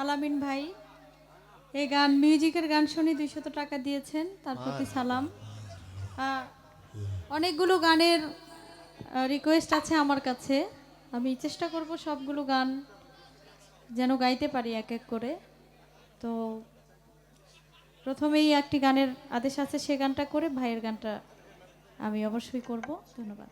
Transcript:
আলামিন ভাই এই গান মিউজিকের গান শুনে দুইশত টাকা দিয়েছেন তার প্রতি সালাম। অনেকগুলো গানের রিকোয়েস্ট আছে আমার কাছে। আমি চেষ্টা করব সবগুলো গান যেন গাইতে পারি এক এক করে। তো প্রথমেই একটি গানের আদেশ আছে সে গানটা করে ভাইয়ের গানটা আমি অবশ্যই করব। ধন্যবাদ।